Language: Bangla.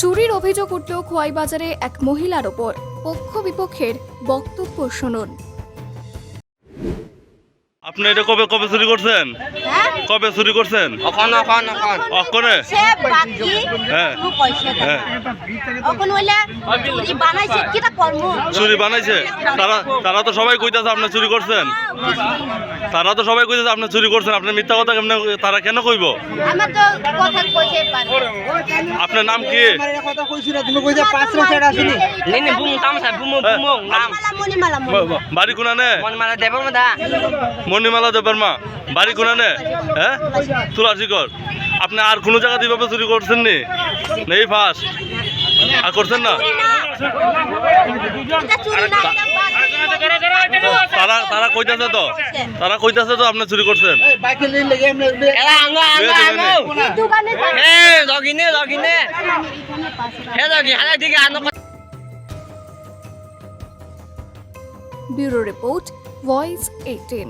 চুরির অভিযোগ উঠল খোয়াইবাজারে এক মহিলার ওপর পক্ষ বিপক্ষের বক্তব্য শুনুন। আপনি এটা কবে কবে চুরি করছেন? হ্যাঁ? কবে চুরি করছেন? অখন অখন অখন অক্ষণে? সে বাকি হ্যাঁ। কোনো হ্যাঁ। হইলে চুরি বানাইছে কিটা কর্ম? চুরি বানাইছে? তারা তারা তো সবাই কইতাছে আপনি চুরি করছেন। তারা তো সবাই কইতাছে আপনি চুরি করছেন। আপনি মিথ্যা কথা কেমনে তারা কেন কইব? আমার তো কথা কইছে আপনার নাম কি? কথা কইছি না তুমি কইছা পাঁচ বছর আসিনি নি নি বুম তাম বুম বুম নাম মালা মালা বা- বা- বাড়ি মদা। মণিমালা দেবের মা বাড়ি কোনানে হ্যাঁ? তুলাসিকর আপনি আর কোনো জায়গা এইভাবে চুরি করছেন নি? নেই ফার্স্ট আর করছেন না। তারা তারা কইতাছে তো। তারা কইতাছে তো আপনি চুরি করছেন। Bureau report voice eighteen